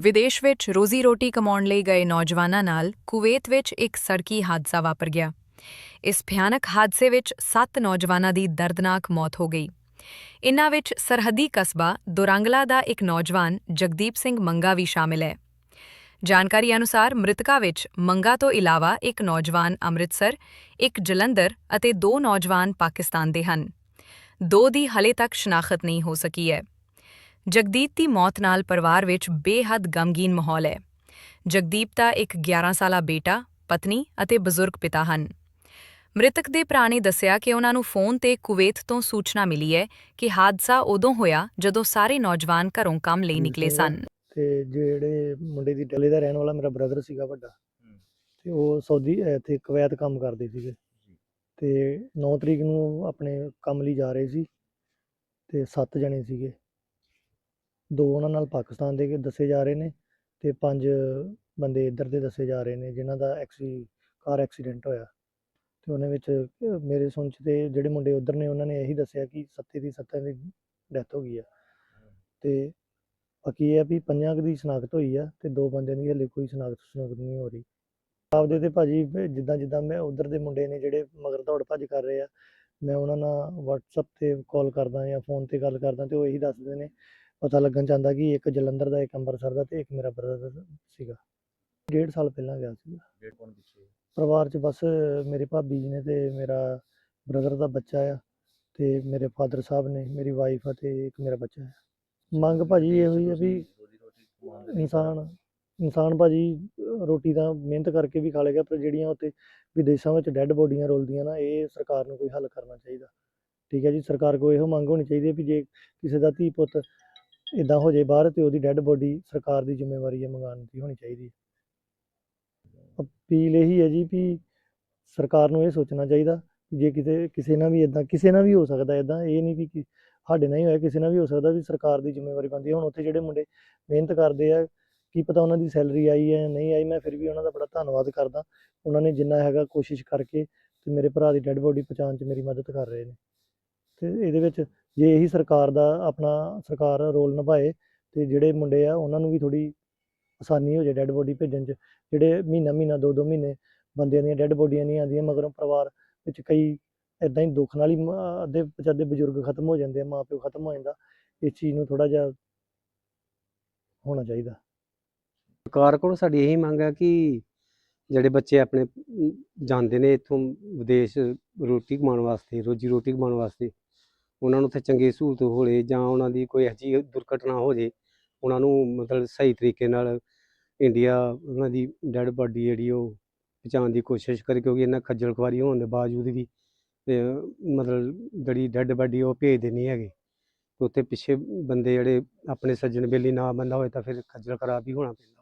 ਵਿਦੇਸ਼ ਵਿੱਚ ਰੋਜ਼ੀ ਰੋਟੀ ਕਮਾਉਣ ਲਈ ਗਏ ਨੌਜਵਾਨਾਂ ਨਾਲ ਕੁਵੈਤ ਵਿੱਚ ਇੱਕ ਸੜਕੀ ਹਾਦਸਾ ਵਾਪਰ ਗਿਆ। ਇਸ ਭਿਆਨਕ ਹਾਦਸੇ ਵਿੱਚ 7 ਨੌਜਵਾਨਾਂ ਦੀ ਦਰਦਨਾਕ ਮੌਤ ਹੋ ਗਈ। ਇਨ੍ਹਾਂ ਵਿੱਚ ਸਰਹੱਦੀ ਕਸਬਾ ਦੁਰੰਗਲਾ ਦਾ ਇੱਕ ਨੌਜਵਾਨ ਜਗਦੀਪ ਸਿੰਘ ਮੰਗਾ ਵੀ ਸ਼ਾਮਿਲ ਹੈ। ਜਾਣਕਾਰੀ ਅਨੁਸਾਰ ਮ੍ਰਿਤਕਾ ਵਿੱਚ ਮੰਗਾ ਤੋਂ ਇਲਾਵਾ ਇੱਕ ਨੌਜਵਾਨ ਅੰਮ੍ਰਿਤਸਰ, ਇੱਕ ਜਲੰਧਰ ਅਤੇ ਦੋ ਨੌਜਵਾਨ ਪਾਕਿਸਤਾਨ ਦੇ ਹਨ। ਦੋ ਦੀ ਹਲੇ ਤੱਕ ਸ਼ਨਾਖਤ ਨਹੀਂ ਹੋ ਸਕੀ ਹੈ। ਜਗਦੀਪ ਦੀ ਮੌਤ ਨਾਲ ਪਰਿਵਾਰ ਵਿੱਚ ਬੇਹੱਦ ਗਮਗੀਨ ਮਾਹੌਲ ਹੈ। ਜਗਦੀਪ ਦਾ ਇੱਕ 11 ਸਾਲਾ ਬੇਟਾ ਪਤਨੀ ਅਤੇ ਬਜ਼ੁਰਗ ਪਿਤਾ ਹਨ। ਮ੍ਰਿਤਕ ਦੇ ਭਰਾ ਨੇ ਦੱਸਿਆ ਕਿ ਉਹਨਾਂ ਨੂੰ ਫੋਨ ਤੇ ਕੁਵੈਤ ਤੋਂ ਸੂਚਨਾ ਮਿਲੀ ਹੈ ਕਿ ਹਾਦਸਾ ਉਦੋਂ ਹੋਇਆ ਜਦੋਂ ਸਾਰੇ ਨੌਜਵਾਨ ਘਰੋਂ ਕੰਮ ਲਈ ਨਿਕਲੇ ਸਨ। ਤੇ ਜਿਹੜੇ ਮੁੰਡੇ ਦੀ ਡੱਲੇ ਦਾ ਰਹਿਣ ਵਾਲਾ ਮੇਰਾ ਬ੍ਰਦਰ ਸੀਗਾ ਵੱਡਾ ਤੇ ਉਹ ਸਾਊਦੀ ਤੇ ਕੁਵੈਤ ਕੰਮ ਕਰਦੇ ਸੀਗੇ। ਤੇ 9 ਤਰੀਕ ਨੂੰ ਆਪਣੇ ਕੰਮ ਲਈ ਜਾ ਰਹੇ ਸੀ ਤੇ 7 ਜਣੇ ਸੀਗੇ। ਦੋ ਉਹਨਾਂ ਨਾਲ ਪਾਕਿਸਤਾਨ ਦੇ ਦੱਸੇ ਜਾ ਰਹੇ ਨੇ ਤੇ ਪੰਜ ਬੰਦੇ ਇੱਧਰ ਦੇ ਦੱਸੇ ਜਾ ਰਹੇ ਨੇ ਜਿਨ੍ਹਾਂ ਦਾ ਐਕਸੀ, ਕਾਰ ਐਕਸੀਡੈਂਟ ਹੋਇਆ। ਤੇ ਉਹਨਾਂ ਵਿੱਚ, ਮੇਰੇ ਸੁਣ 'ਚ ਤੇ ਜਿਹੜੇ ਮੁੰਡੇ ਉੱਧਰ ਨੇ ਉਹਨਾਂ ਨੇ ਇਹੀ ਦੱਸਿਆ ਕਿ ਸੱਤੇ ਦੀ ਸੱਤਾਂ ਦੀ ਡੈਥ ਹੋ ਗਈ ਆ। ਤੇ ਬਾਕੀ ਇਹ ਆ ਵੀ ਪੰਜਾਂ ਦੀ ਸ਼ਨਾਖਤ ਹੋਈ ਆ ਤੇ ਦੋ ਬੰਦਿਆਂ ਦੀ ਹਲੇ ਕੋਈ ਸ਼ਨਾਖਤ ਸ਼ਨਾਖਤ ਨਹੀਂ ਹੋ ਰਹੀ। ਆਪਦੇ ਤੇ ਭਾਜੀ ਵੀ ਜਿੱਦਾਂ ਜਿੱਦਾਂ ਮੈਂ ਉਧਰ ਦੇ ਮੁੰਡੇ ਨੇ ਜਿਹੜੇ ਮਗਰ ਦੌੜ ਭੱਜ ਕਰ ਰਹੇ ਆ, ਮੈਂ ਉਹਨਾਂ ਨਾਲ WhatsApp ਤੇ ਕਾਲ ਕਰਦਾ ਜਾਂ ਫੋਨ ਤੇ ਗੱਲ ਕਰਦਾ ਤੇ ਉਹ ਇਹੀ ਦੱਸਦੇ ਨੇ ਪਤਾ ਲੱਗਣ ਚਾਹੁੰਦਾ ਕਿ ਇੱਕ ਜਲੰਧਰ ਦਾ ਇੱਕ ਅੰਮ੍ਰਿਤਸਰ ਦਾ ਤੇ ਇੱਕ ਮੇਰਾ ਬ੍ਰਦਰ ਸੀਗਾ। ਡੇਢ ਸਾਲ ਪਹਿਲਾਂ ਗਿਆ ਸੀਗਾ। ਡੇਢ ਕੌਣ ਪਿੱਛੇ। ਪਰਿਵਾਰ 'ਚ ਬਸ ਮੇਰੇ ਭਾਬੀ ਜੀ ਨੇ ਤੇ ਮੇਰਾ ਬ੍ਰਦਰ ਦਾ ਬੱਚਾ ਆ ਤੇ ਮੇਰੇ ਫਾਦਰ ਸਾਹਿਬ ਨੇ ਮੇਰੀ ਵਾਈਫ ਆ ਤੇ ਇੱਕ ਮੇਰਾ ਬੱਚਾ ਹੈ ਮੰਗ ਭਾਜੀ ਇਹੋ ਹੀ ਆ ਵੀ ਇਨਸਾਨ ਇਨਸਾਨ ਭਾਜੀ ਰੋਟੀ ਤਾਂ ਮਿਹਨਤ ਕਰਕੇ ਵੀ ਖਾ ਲੇਗਾ ਪਰ ਜਿਹੜੀਆਂ ਉੱਤੇ ਵਿਦੇਸ਼ਾਂ ਵਿੱਚ ਡੈੱਡ ਬੋਡੀਆਂ ਰੋਲਦੀਆਂ ਨਾ ਇਹ ਸਰਕਾਰ ਨੂੰ ਕੋਈ ਹੱਲ ਕਰਨਾ ਚਾਹੀਦਾ। ਠੀਕ ਹੈ ਜੀ ਸਰਕਾਰ ਕੋਲ ਇਹੋ ਮੰਗ ਹੋਣੀ ਚਾਹੀਦੀ ਹੈ ਵੀ ਜੇ ਕਿਸੇ ਦਾ ਧੀ ਪੁੱਤ ਇਦਾਂ ਹੋ ਜੇ ਬਾਹਰ ਤੇ ਉਹਦੀ ਡੈੱਡ ਬੋਡੀ ਸਰਕਾਰ ਦੀ ਜ਼ਿੰਮੇਵਾਰੀ ਹੈ, ਮੰਗਾਉਣ ਦੀ ਹੋਣੀ ਚਾਹੀਦੀ ਹੈ। ਅਪੀਲ ਇਹੀ ਹੈ ਜੀ ਵੀ ਸਰਕਾਰ ਨੂੰ ਇਹ ਸੋਚਣਾ ਚਾਹੀਦਾ ਜੇ ਕਿਤੇ, ਕਿਸੇ ਨਾਲ ਵੀ ਇਦਾਂ ਕਿਸੇ ਨਾਲ ਵੀ ਹੋ ਸਕਦਾ ਇਦਾਂ ਇਹ ਨਹੀਂ ਵੀ ਕਿ ਸਾਡੇ ਨਾਲ ਹੀ ਹੋਇਆ, ਕਿਸੇ ਨਾਲ ਵੀ ਹੋ ਸਕਦਾ ਵੀ ਸਰਕਾਰ ਦੀ ਜ਼ਿੰਮੇਵਾਰੀ ਬਣਦੀ ਹੈ। ਹੁਣ ਉੱਥੇ ਜਿਹੜੇ ਮੁੰਡੇ ਮਿਹਨਤ ਕਰਦੇ ਆ, ਕੀ ਪਤਾ ਉਹਨਾਂ ਦੀ ਸੈਲਰੀ ਆਈ ਹੈ ਨਹੀਂ ਆਈ, ਮੈਂ ਫਿਰ ਵੀ ਉਹਨਾਂ ਦਾ ਬੜਾ ਧੰਨਵਾਦ ਕਰਦਾ। ਉਹਨਾਂ ਨੇ ਜਿੰਨਾ ਹੈਗਾ ਕੋਸ਼ਿਸ਼ ਕਰਕੇ ਤੇ ਮੇਰੇ ਭਰਾ ਦੀ ਡੈੱਡ ਬੋਡੀ ਪਹੁੰਚਾਉਣ 'ਚ ਮੇਰੀ ਮਦਦ ਕਰ ਰਹੇ ਨੇ। ਤੇ ਇਹਦੇ ਵਿੱਚ ਜੇ ਇਹੀ ਸਰਕਾਰ ਦਾ ਆਪਣਾ ਸਰਕਾਰ ਰੋਲ ਨਿਭਾਏ ਤੇ ਜਿਹੜੇ ਮੁੰਡੇ ਆ, ਉਹਨਾਂ ਨੂੰ ਵੀ ਥੋੜੀ ਆਸਾਨੀ ਹੋ ਜਾਏ ਡੈੱਡ ਬੋਡੀ ਭੇਜਣ 'ਚ। ਜਿਹੜੇ ਮਹੀਨਾ ਮਹੀਨਾ, ਦੋ ਦੋ ਮਹੀਨੇ ਬੰਦਿਆਂ ਦੀਆਂ ਡੈੱਡ ਬੋਡੀਆਂ ਨਹੀਂ ਆਉਂਦੀਆਂ, ਮਗਰੋਂ ਪਰਿਵਾਰ ਵਿੱਚ ਕਈ ਇਦਾਂ ਹੀ ਦੁੱਖ ਨਾਲ ਹੀ ਮ- ਅੱਧੇ ਪਚਾਦੇ ਬਜ਼ੁਰਗ ਖਤਮ ਹੋ ਜਾਂਦੇ ਆ ਮਾਂ ਪਿਓ ਖਤਮ ਹੋ ਜਾਂਦਾ, ਇਸ ਚੀਜ਼ ਨੂੰ ਥੋੜਾ ਜਿਹਾ ਹੋਣਾ ਚਾਹੀਦਾ। ਸਰਕਾਰ ਕੋਲ ਸਾਡੀ ਇਹੀ ਮੰਗ ਹੈ ਕਿ ਜਿਹੜੇ ਬੱਚੇ ਆਪਣੇ ਜਾਂਦੇ ਨੇ ਇੱਥੋਂ ਵਿਦੇਸ਼ ਰੋਟੀ ਕਮਾਉਣ ਵਾਸਤੇ, ਰੋਜੀ ਰੋਟੀ ਕਮਾਉਣ ਵਾਸਤੇ ਉਹਨਾਂ ਨੂੰ ਉੱਥੇ ਚੰਗੀ ਸਹੂਲਤ ਹੋਵੇ ਜਾਂ ਉਹਨਾਂ ਦੀ ਕੋਈ ਅਜਿਹੀ ਦੁਰਘਟਨਾ ਹੋ ਜੇ, ਉਹਨਾਂ ਨੂੰ ਮਤਲਬ ਸਹੀ ਤਰੀਕੇ ਨਾਲ ਇੰਡੀਆ ਉਹਨਾਂ ਦੀ ਡੈੱਡ ਬਾਡੀ ਜਿਹੜੀ ਉਹ ਪਹੁੰਚਾਉਣ ਦੀ ਕੋਸ਼ਿਸ਼ ਕਰੇ, ਕਿਉਂਕਿ ਇਹਨਾਂ ਖੱਜਲ ਖੁਆਰੀ ਹੋਣ ਦੇ ਬਾਵਜੂਦ ਵੀ ਮਤਲਬ ਜਿਹੜੀ ਡੈੱਡ ਬਾਡੀ ਉਹ ਭੇਜਦੇ ਨਹੀਂ ਹੈਗੇ। ਉੱਥੇ ਪਿੱਛੇ ਬੰਦੇ ਜਿਹੜੇ ਆਪਣੇ ਸੱਜਣ ਬੇਲੀ ਨਾ ਬੰਦਾ ਹੋਏ ਤਾਂ ਫਿਰ ਖੱਜਲ ਖਰਾਬ ਹੀ ਹੋਣਾ ਪੈਂਦਾ।